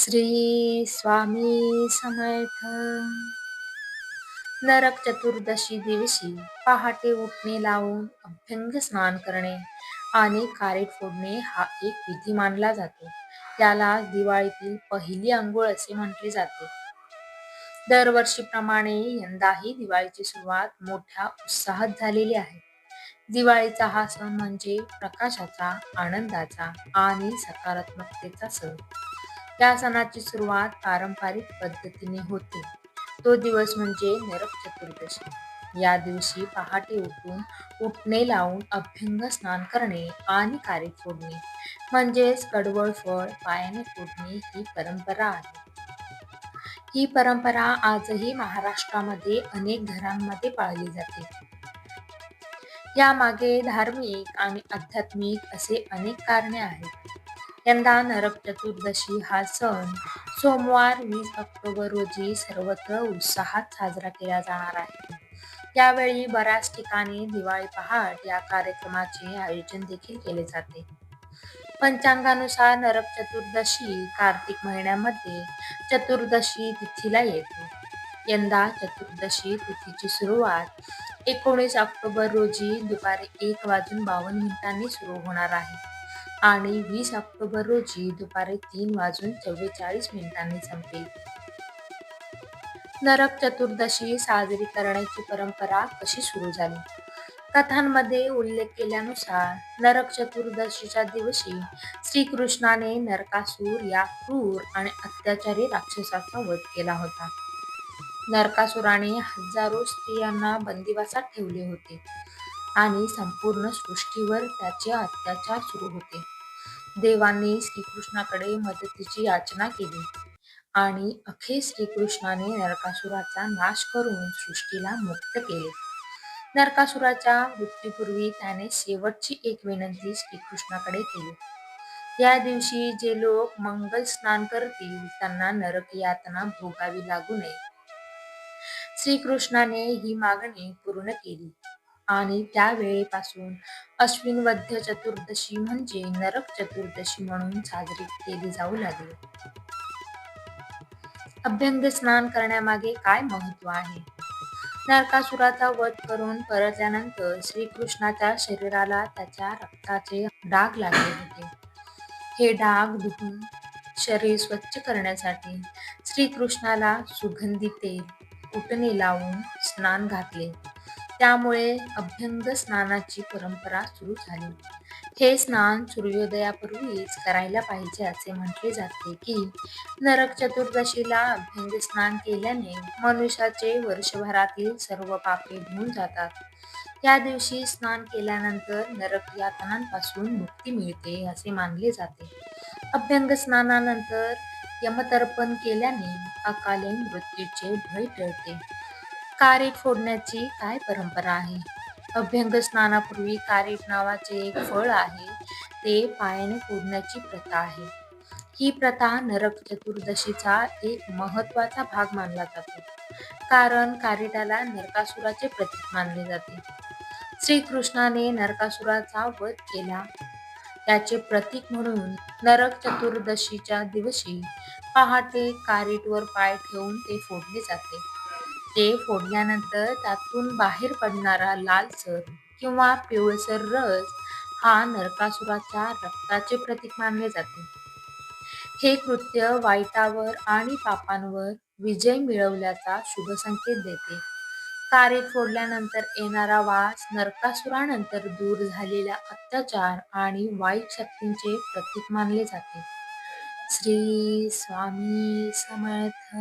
श्री स्वामी समर्थ। नरक चतुर्दशी दिवशी पहाटे उठणे लावून अभ्यंग स्नान करणे आणि कारेट फोडणे हा एक विधी मानला जातो. त्याला दिवाळीतील पहिली अंघोळ असे म्हटले जाते. दरवर्षीप्रमाणे यंदाही दिवाळीची सुरुवात मोठ्या उत्साहात झालेली आहे. दिवाळीचा हा सण म्हणजे प्रकाशाचा आनंदाचा आणि सकारात्मकतेचा सण. या सणाची सुरुवात पारंपरिक पद्धतीने होते. तो दिवस म्हणजे नरक चतुर्दशी. या दिवशी पहाटे उठून उठणे लावून अभ्यंग स्नान करणे आणि कारे फोडणे. म्हणजेच कडवळ फळ पायाने फोडणे ही परंपरा आहे. ही परंपरा आजही महाराष्ट्रामध्ये अनेक घरांमध्ये पाळली जाते. यामागे धार्मिक आणि आध्यात्मिक असे अनेक कारणे आहेत. यंदा नरक चतुर्दशी हा सण सोमवार वीस ऑक्टोबर रोजी सर्वत्र उत्साहात साजरा केला जाणार आहे. यावेळी बऱ्याच ठिकाणी दिवाळी पहाट या कार्यक्रमाचे आयोजन देखील केले जाते. पंचांगानुसार नरक चतुर्दशी कार्तिक महिन्यामध्ये चतुर्दशी तिथीला येते. यंदा चतुर्दशी तिथीची सुरुवात एकोणीस ऑक्टोबर रोजी दुपारी एक वाजून बावन्न मिनिटांनी सुरू होणार आहे. आणि वीस ऑक्टोबर रोजी दुपारी तीन वाजून चव्वेचाळीस मिनिटांनी संपेल. नरक चतुर्दशी साजरी करण्याची परंपरा कशी सुरू झाली? कथांमध्ये उल्लेख केल्यानुसार नरक चतुर्दशीच्या दिवशी श्रीकृष्णाने नरकासूर या क्रूर आणि अत्याचारी राक्षसाचा वध केला होता. नरकासुराने हजारो स्त्रियांना बंदिवासात ठेवले होते. आणि संपूर्ण सृष्टीवर त्याचे अत्याचार सुरू होते. देवांनी श्रीकृष्णाकडे मदतीची याचना केली आणि अखेर श्रीकृष्णाने नरकासुराचा नाश करून सृष्टीला मुक्त केले. नरकासुराच्या मृत्यूपूर्वी त्याने शेवटची एक विनंती श्रीकृष्णाकडे केली. या दिवशी जे लोक मंगल स्नान करतील त्यांना नरक यातना भोगावी लागू नये. श्रीकृष्णाने ही मागणी पूर्ण केली. आणि त्यावेळेपासून अश्विन वद्य चतुर्दशी म्हणजे नरक चतुर्दशी म्हणून साजरी केली जाऊ लागली. अभ्यंग स्नान करण्यामागे काय महत्त्व आहे? नरकासुराचा वध करून परतल्यानंतर श्रीकृष्णाच्या शरीराला त्याच्या रक्ताचे डाग लागले होते. हे डाग धुवून शरीर स्वच्छ करण्यासाठी श्रीकृष्णाला सुगंधी तेल उटणे लावून स्नान घातले. त्यामुळे अभ्यंग स्नानाची परंपरा सुरू झाली हे स्नान सूर्योदयापूर्वीच करायला पाहिजे असे म्हटले जाते की नरक चतुर्दशीला अभ्यंग स्नान केल्याने मनुष्याचे वर्षभरातील सर्व पापे धुवून जातात. या दिवशी स्नान केल्यानंतर नरक यातनांपासून मुक्ती मिळते असे मानले जाते. अभ्यंग स्नानानंतर यमतर्पण केल्याने अकालीन मृत्यूचे भय टळते. कारेट फोडण्याची काय परंपरा आहे? अभ्यंग स्नानापूर्वी कारेट नावाचे एक फळ आहे ते पायाने फोडण्याची प्रथा आहे. ही प्रथा नरक चतुर्दशीचा एक महत्त्वाचा भाग मानला जातो. कारण कारिटाला नरकासुराचे प्रतीक मानले जाते. श्रीकृष्णाने नरकासुराचा वध केला. त्याचे प्रतीक म्हणून नरक चतुर्दशीच्या दिवशी पहाटे कारीटवर पाय ठेवून ते फोडले जाते. ते फोडल्यानंतर त्यातून बाहेर पडणारा लालसर किंवा पिवळसर रस हा नरकासुराच्या रक्ताचे प्रतीक मानले जाते. हे कृत्य वाईटावर आणि पापांवर विजय मिळवल्याचा शुभ संकेत देते. कारे फोडल्यानंतर येणारा वास नरकासुरानंतर दूर झालेल्या अत्याचार आणि वाईट शक्तींचे प्रतीक मानले जाते. श्री स्वामी समर्थ.